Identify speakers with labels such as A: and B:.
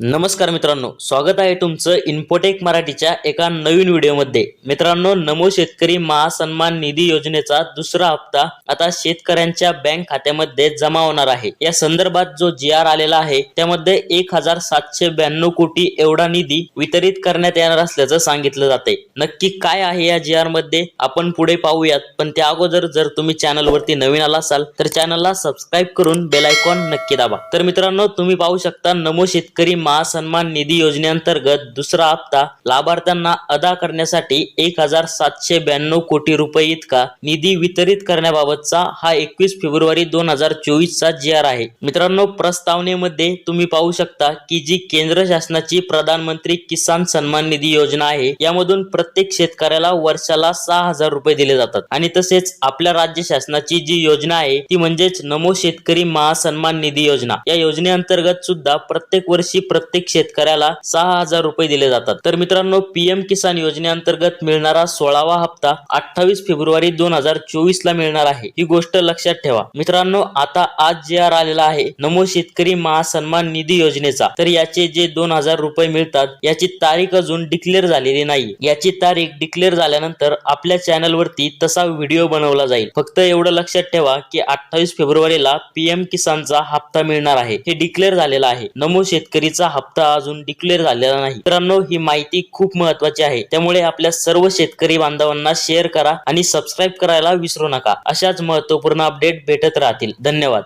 A: नमस्कार मित्रांनो स्वागत आहे तुमचं इन्फोटेक मराठीच्या एका नवीन व्हिडिओमध्ये. मित्रांनो नमो शेतकरी महासन्मान निधी योजनेचा दुसरा हप्ता आता शेतकऱ्यांच्या बँक खात्यामध्ये जमा होणार आहे. या संदर्भात जो जी आर आलेला आहे त्यामध्ये एक हजार सातशे ब्याण्णव कोटी एवढा निधी वितरित करण्यात येणार असल्याचं सांगितलं जाते नक्की काय आहे या जी आरमध्ये? आपण पुढे पाहूयात. पण त्या अगोदर जर तुम्ही चॅनलवरती नवीन आला असाल तर चॅनलला सबस्क्राईब करून बेलायकॉन नक्की दाबा. तर मित्रांनो तुम्ही पाहू शकता नमो शेतकरी महासन्मान निधी योजनेअंतर्गत दुसरा हप्ता लाभार्थ्यांना अदा करण्यासाठी एक हजार सातशे ब्याण्णव कोटी रुपये इतका निधी वितरित करण्याबाबतचा हा एकवीस फेब्रुवारी दोन हजार चोवीस चा जी आर आहे. मित्रांनो प्रस्तावनेमध्ये तुम्ही पाहू शकता की जी केंद्र शासनाची प्रधानमंत्री किसान सन्मान निधी योजना आहे यामधून प्रत्येक शेतकऱ्याला वर्षाला सहा हजार रुपये दिले जातात. आणि तसेच आपल्या राज्य शासनाची जी योजना आहे ती म्हणजेच नमो शेतकरी महासन्मान निधी योजना. या योजनेअंतर्गत सुद्धा प्रत्येक वर्षी प्रत्येक शेतकऱ्याला सहा हजार रुपये दिले जातात. तर मित्रांनो पीएम किसान योजनेअंतर्गत मिळणारा सोळावा हप्ता अठ्ठावीस फेब्रुवारी दोन हजार चोवीस ला मिळणार आहे. ही गोष्ट लक्षात ठेवा. मित्रांनो आता आज जे आर आलेला आहे नमो शेतकरी महासन्मान निधी योजनेचा. तर याचे जे दोन हजार रुपये मिळतात याची तारीख अजून डिक्लेअर झालेली नाही. याची तारीख डिक्लेअर झाल्यानंतर आपल्या चॅनलवरती तसा व्हिडिओ बनवला जाईल. फक्त एवढं लक्षात ठेवा की अठ्ठावीस फेब्रुवारीला पीएम किसानचा हप्ता मिळणार आहे. हे डिक्लेअर झालेला आहे. नमो शेतकरीचा हप्ता अजून डिक्लेअर झालेला नाही. मित्रांनो ही माहिती खूप महत्वाची आहे. त्यामुळे आपल्या सर्व शेतकरी बांधवांना शेअर करा आणि सबस्क्राईब करायला विसरू नका. अशाच महत्त्वपूर्ण अपडेट भेटत राहतील. धन्यवाद.